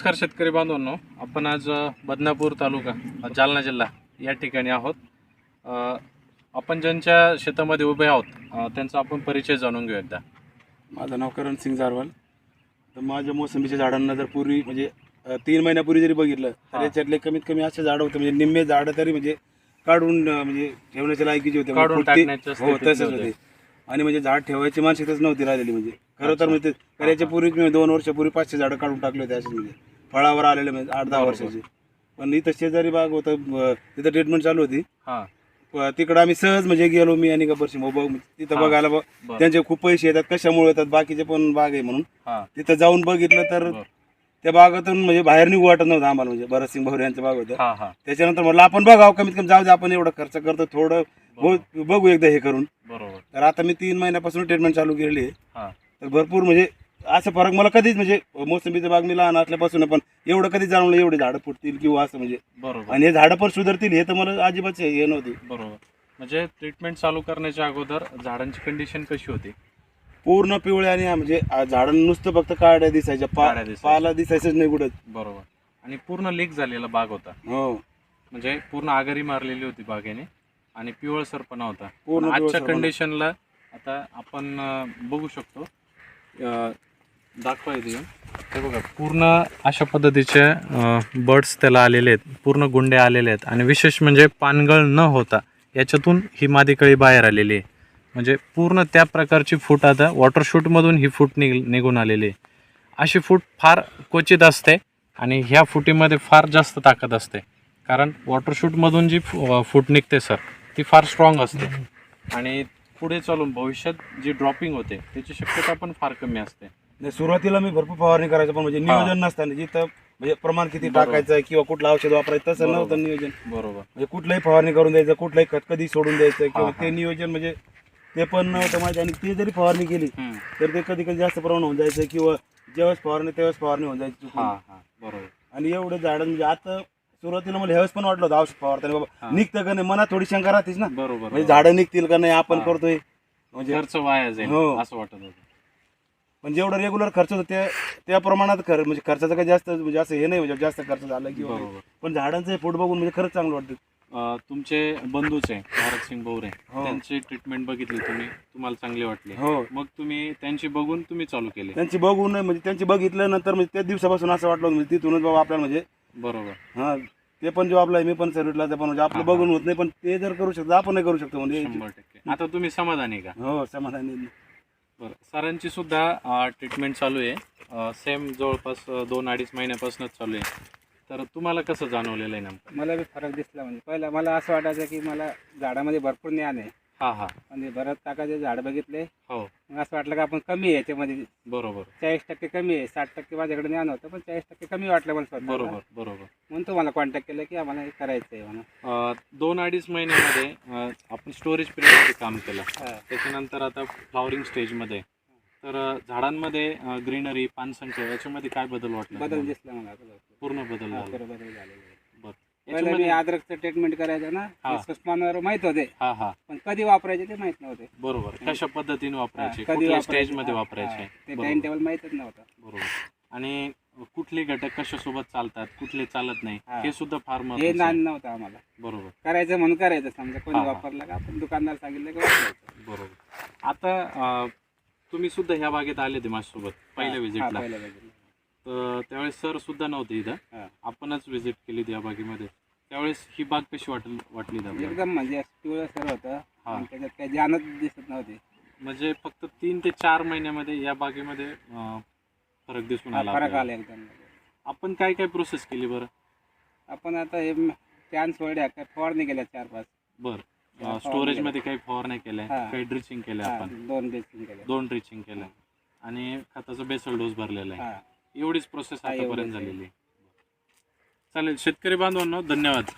नमस्कार शेतकरी बांधवांनो. आपण आज बदनापूर तालुका जालना जिल्हा या ठिकाणी आहोत. आपण ज्यांच्या शेतामध्ये उभे आहोत त्यांचा आपण परिचय जाणून घेऊ एकदा. माझं नाव करण सिंग जारवाल. तर माझ्या मोसंबीच्या झाडांना जर पूर्वी म्हणजे तीन महिन्यापूर्वी जरी बघितलं तर. याच्यातले कमीत कमी असे झाडं होते. म्हणजे निम्मे झाडं तरी म्हणजे काढून म्हणजे ठेवण्याच्या लायकीचे होते. म्हणजे काढून हो तसेच होते. आणि म्हणजे झाड ठेवायची मानसिकताच नव्हती राहिलेली. म्हणजे खरं तर. म्हणजे तर याच्या पूर्वी दोन वर्षापूर्वी पाचशे झाडं काढून टाकले होते असे म्हणजे. फळावर आलेले म्हणजे आठ दहा बरोबर. वर्षाचे. पण इथं शेजारी बाग होतं तिथं ट्रीटमेंट चालू होती. हां. प- तिकडं आम्ही सहज म्हणजे गेलो मी आणि गब्बर सिंह बघ तिथं हा. बघायला बरं. त्यांचे खूप पैसे येतात कशामुळे येतात बाकीचे पण बाग आहे म्हणून. हां. तिथं जाऊन बघितलं तर बरं. त्या बागातून म्हणजे बाहेर निघू वाटत नव्हतं आम्हाला म्हणजे भरतसिंग भाऊ यांचं बाग होतं. हां हां. त्याच्यानंतर म्हटलं आपण बघावं कमीत कमी जाऊ दे आपण एवढं खर्च करतो थोडं. बघू बघू एकदा हे करून. बरोबर. तर आता मी तीन महिन्यापासून ट्रीटमेंट चालू केलेली आहे. हां. तर भरपूर म्हणजे असं फरक मला कधीच म्हणजे मोसंबीचं बाग मी लहान असल्यापासून पण एवढं कधीच जाणवलं एवढे झाडं फुटतील किंवा असं म्हणजे. बरोबर. आणि हे झाडं पण सुधारतील हे तर मला अजिबात हे नव्हती. बरोबर. म्हणजे ट्रीटमेंट चालू करण्याच्या अगोदर झाडांची कंडिशन कशी होती? पूर्ण पिवळे आणि म्हणजे झाडं नुसतं फक्त काड्या दिसायच्या पा काड्या दिसायच्या. पाला दिसायचंच नाही कुठं. बरोबर. आणि पूर्ण लीक झालेला बाग होता. हो. म्हणजे पूर्ण आगरी मारलेली होती बागेने आणि पिवळसरपणा होता. पूर्ण आजच्या. कंडिशनला आता आपण अं, बघू शकतो. अं, दाखवाय इथे ते हे बघा पूर्ण अशा पद्धतीचे बर्ड्स त्याला आलेले आहेत. पूर्ण गुंडे आलेले आहेत. आणि विशेष म्हणजे पानगळ न होता याच्यातून ही मादीकळी बाहेर आलेली आहे. म्हणजे पूर्ण त्या प्रकारची फूट आता वॉटरशूटमधून ही फूट निघ निघून आलेली आहे. अशी फूट फार क्वचित असते आणि ह्या फुटीमध्ये फार जास्त ताकद असते. कारण वॉटरशूटमधून जी फूट निघते सर ती फार स्ट्रॉंग असते. आणि पुढे चालून भविष्यात जी ड्रॉपिंग होते त्याची शक्यता पण फार कमी असते. नाही, सुरुवातीला मी भरपूर फवारणी करायचं पण म्हणजे नियोजन नसताना जिथं म्हणजे प्रमाण किती. टाकायचं किंवा कुठलं औषध वापरायचं तसं. नव्हतं नियोजन बरोबर म्हणजे कुठलंही फवारणी करून द्यायचं कुठलंही खत कधी सोडून द्यायचं किंवा. ते नियोजन म्हणजे ते पण नव्हतं माहिती आणि ते जरी फवारणी केली. तर ते कधी कधी जास्त प्रमाण होऊन जायचं किंवा जेव्हाच फवारणी तेव्हाच फवारणी होऊन जायची बरोबर आणि एवढे झाड म्हणजे आता सुरुवातीला मला ह्यावेळेस पण वाटलं होतं औषध फवारताना. बाबा निघतं का नाही मनात थोडी शंका राहतेच ना बरोबर म्हणजे. झाडं निघतील का नाही आपण. करतोय म्हणजे खर्च वाया जाईल हो. असं वाटत होतं पण जेवढं रेग्युलर खर्च होतो त्या त्या प्रमाणात खर्च म्हणजे खर्चाचं काही जास्त म्हणजे असं हे नाही म्हणजे जास्त खर्च झाला किंवा. बरोबर. पण झाडांचं फूट बघून म्हणजे खरंच चांगलं वाटतं. अं, तुमचे बंधूच आहे भारत सिंग बोरे हो. त्यांची ट्रीटमेंट बघितली तुम्ही तुम्हाला चांगली वाटली. हो. मग तुम्ही त्यांची बघून तुम्ही चालू केले. त्यांची बघून म्हणजे त्यांची बघितलं नंतर म्हणजे त्या दिवसापासून असं वाटलं म्हणजे तिथूनच बाबा आपल्याला म्हणजे बरोबर. हा ते पण जॉबला आहे मी पण सर्व्हिसला ते पण म्हणजे आपलं. बघून होत नाही पण ते जर करू शकतो आपणही करू शकतो म्हणजे शंभर टक्के. आता तुम्ही समाधानी का? हो समाधानी बरं. सरांची सुद्धा ट्रीटमेंट चालू आहे. सेम जवळपास दोन अडीच महिन्यापासूनच चालू आहे. तर तुम्हाला कसं जाणवलेलं आहे नेमकं? मला बी फरक दिसला म्हणजे. पहिला मला असं वाटायचं की मला झाडामध्ये भरपूर ज्ञान आहे. हां हां म्हणजे भरत काकाचे झाड बघितले हो मग असं वाटलं की आपण कमी आहे याच्यामध्ये बरोबर चाळीस टक्के कमी आहे साठ टक्के माझ्याकडे ज्ञान होतं पण चाळीस टक्के कमी वाटलं मला स्वतःला. बरोबर बरोबर म्हणून तुम्हाला कॉन्टॅक्ट केलं की आम्हाला हे करायचं आहे म्हणून अं, दोन अडीच महिन्यामध्ये अं, आपण स्टोरेज पिरियडमध्ये काम केलं हा. त्याच्यानंतर आता फ्लॉवरिंग स्टेजमध्ये तर अं, झाडांमध्ये ग्रीनरी पानसंख्या याच्यामध्ये काय बदल वाटला बदल तुम्हाला? दिसला मला. पूर्ण बदल हा, झाला बरोबर बदल झालेले आहे. पहिलं मी अद्रकचं ट्रीटमेंट करायचं ना हा. माहीत होते हा हा पण कधी वापरायचे ते माहीत नव्हते बरोबर कशा पद्धतीने वापरायचे हा, कुठल्या वापरायचे? स्टेजमध्ये वापरायचे हा. ते बरोबर. टाइम टेबल माहितच नव्हतं बरोबर आणि कुठले घटक कशासोबत चालतात कुठले चालत नाही हा. हे सुद्धा फार हे ज्ञान आहे. नव्हतं आम्हाला बरोबर करायचं म्हणून करायचं समजा कोणी हा. वापरलं का आपण दुकानदार सांगितलं का वापरायचं बरोबर आता अं, तुम्ही सुद्धा ह्या बागेत आले होते माझ्यासोबत पहिल्या हा, विजिटला पहिल्या visit ला. तर त्यावेळेस सर सुद्धा नव्हते इथं हा. आपणच व्हिजिट केली या बागेमध्ये. त्यावेळेस ही बाग कशी वाटली वाटली? एकदम म्हणजे पिवळं सर होतं. हा. आणि त्याच्यात काही जानच दिसत नव्हते. म्हणजे फक्त तीन ते चार महिन्यामध्ये या बागेमध्ये अं, फरक दिसून हा, आला फरक आपल्याला. आला एकदम. आपण काय काय प्रोसेस केली बरं? आपण आता हे कॅन सोडल्या काय फवारणी केल्या चार पाच. बरं. स्टोरेजमध्ये काही फवारण्या केल्या हा. काही ड्रिचिंग केल्या हा, आपण. दोन बेसिंग केल्या. दोन ड्रिचिंग केल्या. आणि खताचा बेसल डोस भरलेला आहे. हा. एवढीच प्रोसेस हा, आतापर्यंत आहे. झालेली आहे. चालेल शेतकरी बांधवांनो धन्यवाद.